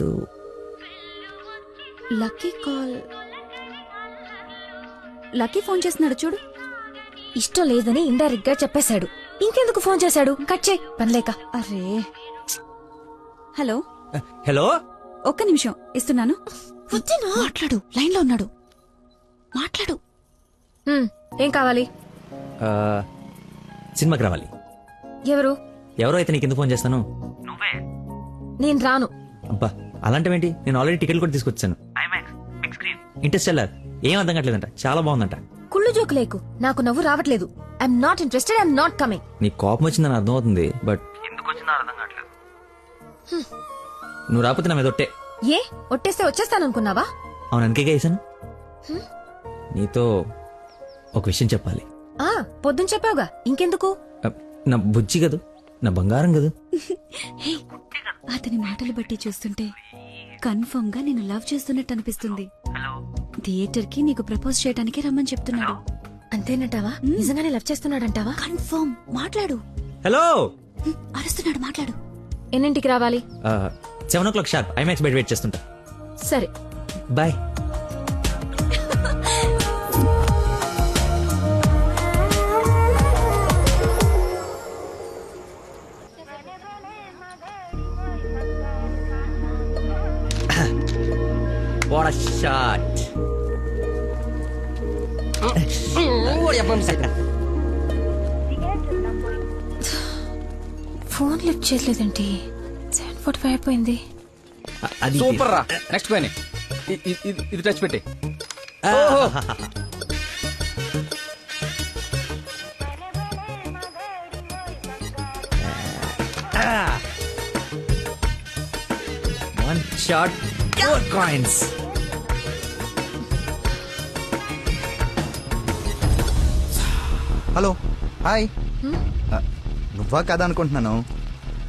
తో- lucky call. Lucky phone చేస్తున్నాడు చూడు. ఇష్టం లేదని ఇండైరెక్ట్గా చెప్పేశాడు. ఇంకెందుకు ఫోన్ చేశాడు? కట్ చేయి. పనిలేక అరే. హలో. హలో? ఒక్క నిమిషం. ఇస్తున్నాను. మాట్లాడు. లైన్లో ఉన్నాడు. మాట్లాడు. హ్మ్, ఏం కావాలి? ఆ, సినిమాకి రావాలి. ఎవరు? ఎవరో అయితే నీకు ఎందుకు ఫోన్ చేస్తాను? నేను రాను. అబ్బా. అలాంటివేంటి? నేను ఆల్రెడీ టికెట్ కూడా తీసుకొచ్చాను. ఇంట్రెస్ట్ వెళ్ళారు ఏం అర్థం కావట్లేదంట. చాలా బాగుందంట. కుళ్ళు జోకు లేకు. నాకు నవ్వు రావట్లేదు. I'm not interested I'm not coming నీ కోపం వచ్చిందని అర్థం అవుతుంది బట్ ఎందుకు వచ్చిందో అర్థం కావట్లేదు. నువ్వు రాకపోతే నా మీద ఒట్టే. ఏ? ఒట్టేస్తే వచ్చేస్తాననుకున్నావా? అవును అందుకే వేసాను నీతో ఒక విషయం చెప్పాలి. ఆ పొద్దున చెప్పావుగా. ఇంకెందుకు? నా బుజ్జి కదూ? నా బంగారం కదూ. హే, అతని మాటలు బట్టి చూస్తుంటే కన్ఫర్మ్గా నేను లవ్ చేస్తున్నట్టు అనిపిస్తుంది. థియేటర్కి నీకు ప్రపోజ్ చేయడానికి రమ్మని చెప్తున్నాడు. అంతేనంటావా? నిజంగానే లవ్ చేస్తున్నాడంటావా? కన్ఫర్మ్ మాట్లాడు. హలో. అరుస్తున్నాడు మాట్లాడు. ఎన్నింటికి రావాలి? Seven o'clock sharp IMAX బయట వెయిట్ చేస్తుంటా. సరే. బాయ్. లిఫ్ట్ చేయలేదేంటి సెవెన్ ఫార్టీ ఫైవ్ అయిపోయింది అది సూపర్ రా. నెక్స్ట్ పైన ఇది టచ్ పెట్టి. One shot, four coins. Hello hi నువ్వా కదా అనుకుంటున్నాను?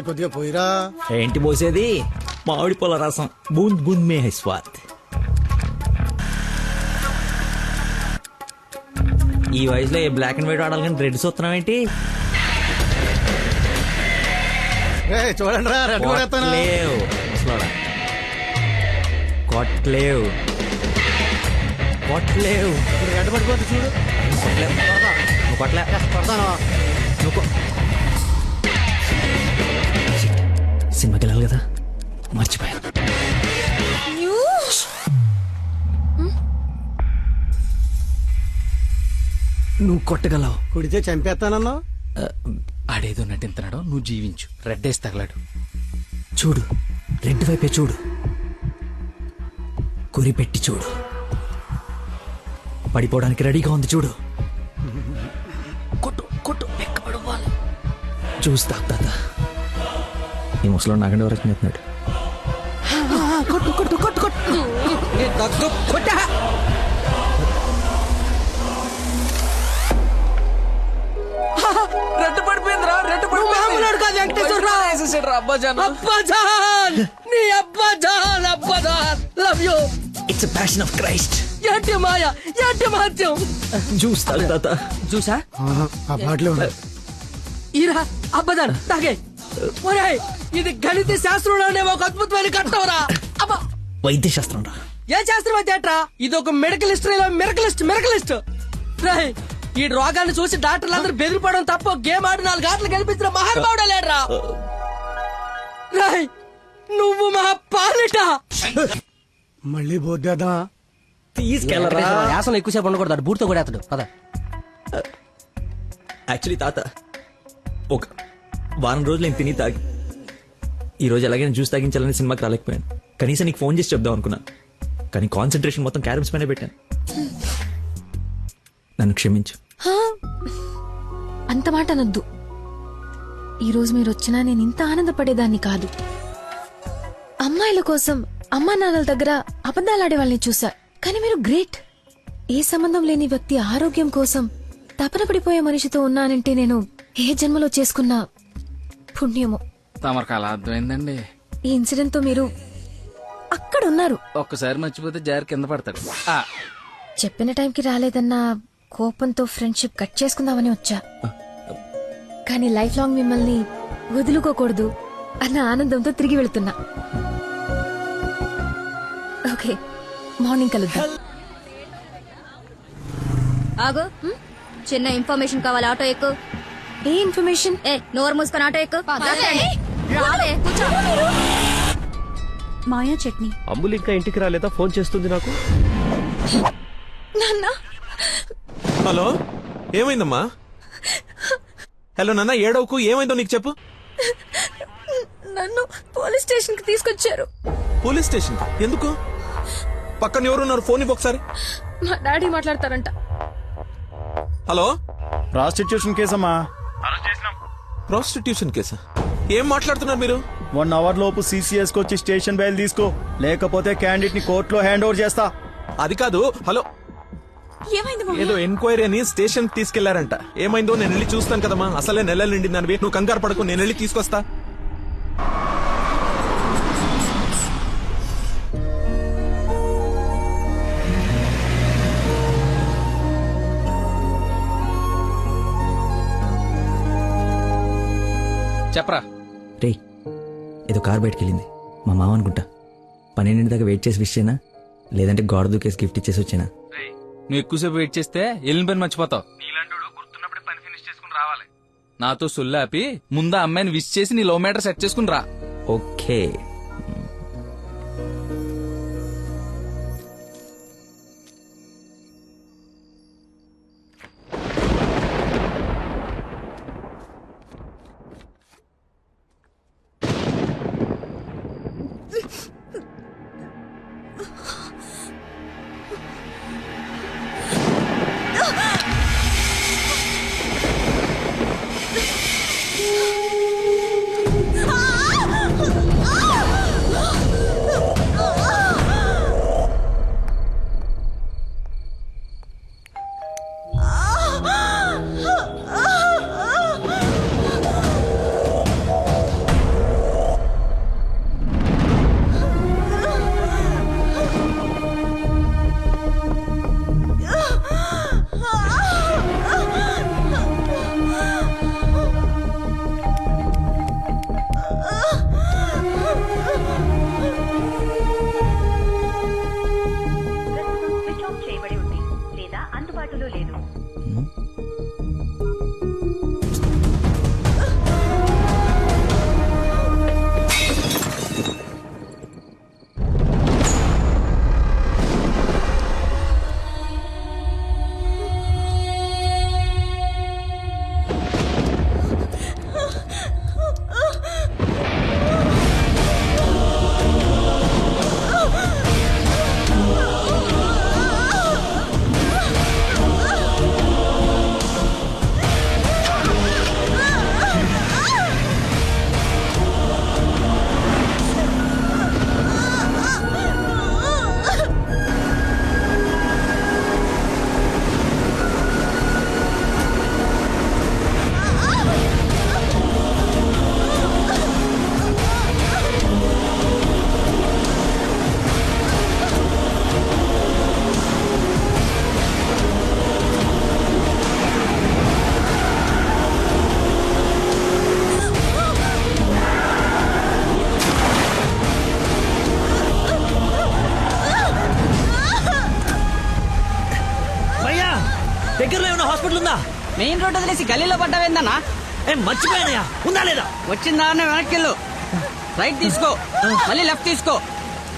కొద్దిగా పోయిరా. ఏంటి పోసేది? మామిడి పొల రసం. బూంద్ బూంద్ మే హై స్వాద్ ఈ వయసులో ఏ బ్లాక్ అండ్ వైట్ ఆడాలి కానీ రెడ్ చూస్తున్నాం ఏంటి? రే చూడండి రా రెడ్ కూడా ఎత్తాను? కొట్లేవు ముసలోడా. కొట్లేవు కొట్లేవు రెడ్ పడిపోతుంది చూడు. కొట్లేవు నువ్వు కొట్లే కొడతాను నువ్వు కొ- సినిమాకి వెళ్ళాలి కదా? మర్చిపోయాను. నువ్వు కొట్టగలవు. కుడితే చంపేస్తానన్నావు? ఆడేదో నటింతున్నాడు నువ్వు జీవించు. రెడ్ వేసి తగలాడు. చూడు రెండు వైపే చూడు. కురి పెట్టి చూడు. పడిపోవడానికి రెడీగా ఉంది చూడు. కొట్టు కొట్టు చూస్తా తాత. ఈ ముసలో నాకంటే వరకు చెప్తున్నాడు కొట్టు కొట్టు కొట్టు కొట్టు కొట్టా రెడ్ పడిపోయిందిరా రెడ్ పడిపోయింది అబ్బాజాన్ నీ అబ్బాజాన్ అబ్బాజాన్ love you it's passion of Christ ఏంటి మాయ ఏంటి మహత్యం చూస్తా తాత చూసా ఆ బాటిలో ఉన్నాయి ఈరా అబ్బదాన్ తాగే. ఒరేయ్ ఇది గణిత శాస్త్రంలోనే ఒక అద్భుతమైన కట్టవరా? అబ్బా! వైద్య శాస్త్రం రా. ఏ శాస్త్రం అయితే ఏట్రా? ఇది ఒక మెడికల్ హిస్టరీలో మెరకలిస్ట్ మెరకలిస్ట్ రాయ్ ఈ రోగాన్ని చూసి డాక్టర్లు అందరూ బెదిరిపోవడం తప్ప గేమ్ ఆడి నాలుగు ఆటలు గెలిపించిన మహానుభావుడు లేడ్రా. రాయ్ నువ్వు మా పాలిట మళ్ళీ పోద్దేద్దాం తీసుకెళ్ళరా. యాసన ఎక్కువసేపు ఉండకూడదు బూట్తో కూడా అతడు పద. యాక్చువల్లీ తాత ఒక వారం రోజులు నేను తిని తాగి ఈ రోజు ఎలాగైనా జ్యూస్ తాగించాలని సినిమాకి రాలేకపోయాను. కనీసం నీకు ఫోన్ చేసి చెప్దాం అనుకున్నాను కానీ కాన్సన్ట్రేషన్ మొత్తం క్యారమ్స్ పైన పెట్టాను. నన్ను క్షమించు. అంత మాట అనొద్దు. ఈరోజు మీరు వచ్చినా నేను ఇంత ఆనందపడేదాన్ని కాదు. అమ్మాయిల కోసం అమ్మా నాన్నల దగ్గర అబద్ధాలాడే వాళ్ళని చూసా. కానీ మీరు గ్రేట్. ఏ సంబంధం లేని వ్యక్తి ఆరోగ్యం కోసం తపన పడిపోయే మనిషితో ఉన్నానంటే నేను ఏ జన్మలో చేసుకున్నా పుణ్యమో. తమరికి అలా అర్థమైందండి. ఈ ఇన్సిడెంట్తో మీరు అక్కడ ఉన్నారు ఒక్కసారి మర్చిపోతే జారి కింద పడతాడు. ఆ, చెప్పిన టైంకి రాలేదన్న కోపంతో ఫ్రెండ్షిప్ కట్ చేసుకుందామని వచ్చా. కానీ లైఫ్ లాంగ్ మిమ్మల్ని వదులుకోకూడదు అన్న ఆనందంతో తిరిగి వెళ్తున్నా. ఓకే మార్నింగ్ కలుద్దాం. ఆగు. చిన్న ఇన్ఫర్మేషన్ కావాలి ఆటో ఎక్కు. ఏ ఇన్ఫర్మేషన్ ఏ నోరు మూసుకొని ఆటో ఎక్కు. రావే కూర్చో మాయా చట్నీ. అమ్ములు ఇంకా ఇంటికి రాలేదా? ఫోన్ చేస్తుంది నాకు. నాన్న. హలో? ఏమైందమ్మా? హలో నాన్న ఏడవకు? ఏమైందో నీకు చెప్పు. నన్ను పోలీస్ స్టేషన్కి తీసుకొచ్చారు. పోలీస్ స్టేషన్ ఎందుకు? పక్కన ఎవరున్నారు? ఫోన్ ఇవ్వు ఒకసారి. మా డాడీ మాట్లాడతారంట. హలో? ప్రాస్టిట్యూషన్ కేసమ్మా. ప్రాస్టిట్యూషన్ కేసా? ఏం మాట్లాడుతున్నారు మీరు? వన్ అవర్ లోపు సీసీఎస్ వచ్చి స్టేషన్ బయలు తీసుకో. లేకపోతే క్యాండిడేట్ని కోర్టులో హ్యాండ్ ఓవర్ చేస్తా. అది కాదు హలో. ఏమైంది ఏదో ఎంక్వైరీ అని స్టేషన్ తీసుకెళ్ళారంట. ఏమైందో నేను వెళ్ళి చూస్తాను కదమ్మా. అసలే నెలలు నిండిందనివి నువ్వు కంగారు పడకు నేను వెళ్ళి తీసుకొస్తా. చెప్పరా. రే ఏదో కార్ బయటకెళ్ళింది. మా మామ అనుకుంటా. పన్నెండింటి దాకా వెయిట్ చేసి విష్ చేయనా? లేదంటే గోడ దూకేసి గిఫ్ట్ ఇచ్చేసి వచ్చేనా? నువ్వు ఎక్కువసేపు వెయిట్ చేస్తే వెళ్ళిన పని మర్చిపోతావు. నీలాంటి గుర్తున్నప్పుడే పని ఫినిష్ చేసుకుని రావాలి. నాతో సొల్లాపి ముందు అమ్మాయిని విష్ చేసి నీ లో మీటర్ సెట్ చేసుకుని రా. ఓకే. లేదా అందుబాటులో లేదు భయ్యా వదిలేసి గల్లీలో పడ్డావేందన్నా? ఏ మర్చిపోయానయ్యా. ఉందా లేదా? వచ్చిన దారిని వెనక్కి వెళ్ళు రైట్ తీసుకో. మళ్ళీ లెఫ్ట్ తీసుకో.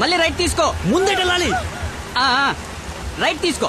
మళ్ళీ రైట్ తీసుకో. ముందేట వెళ్ళాలి రైట్ తీసుకో.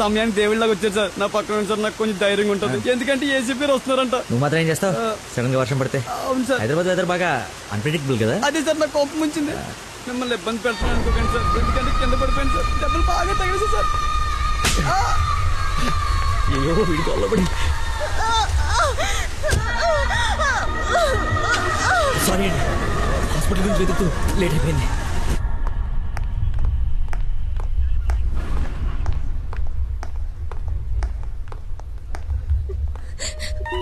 సమయానికి దేవుళ్ళగా వచ్చారు సార్ నా పక్కన ఉంది సార్ నాకు కొంచెం ధైర్యంగా ఉంటుంది. ఎందుకంటే ఏసీపీ వస్తున్నారంట. నువ్వు మాత్రం ఏం చేస్తావు? సడన్గా వర్షం పడితే? అవును సార్. హైదరాబాద్ వెదర్ బాగా అన్ప్రెడిక్టబుల్ కదా? అదే సార్ నాకు కోపం వచ్చింది. మిమ్మల్ని ఇబ్బంది పెడుతున్నాను అనుకోకండి సార్. ఎందుకంటే కింద పడిపోయింది సార్. దెబ్బలు బాగా తగిలి సార్. అయ్యో వీడి కాల్లో పడి. సారీ అండి. హాస్పిటల్ గురించి వెతుకుతూ లేట్ అయిపోయింది.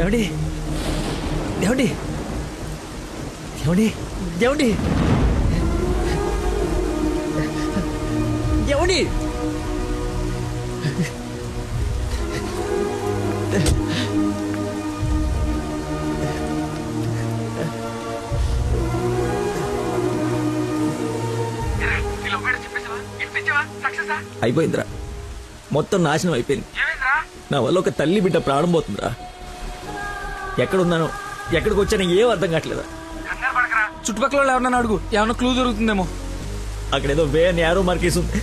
ఏమండి? ఏమండి? ఏమండి? ఏమండి? ఏమండి? అయిపోయిందిరా. మొత్తం నాశనం అయిపోయింది. నా వల్ల ఒక తల్లి బిడ్డ ప్రాణం పోతుందిరా. ఎక్కడున్నానో ఎక్కడికి వచ్చానో ఏం అర్థం కావట్లేదా? చుట్టుపక్కల వాళ్ళు ఎవరన్నా అడుగు. ఏమన్నా క్లూ దొరుకుతుందేమో. అక్కడ ఏదో వే అని యారో మార్కేసి ఉంది.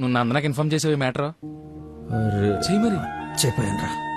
నువ్వు నందనకి ఇన్ఫార్మ్ చేసేవి మ్యాటర్? చెయ్యి మరి. చెప్పాను రా.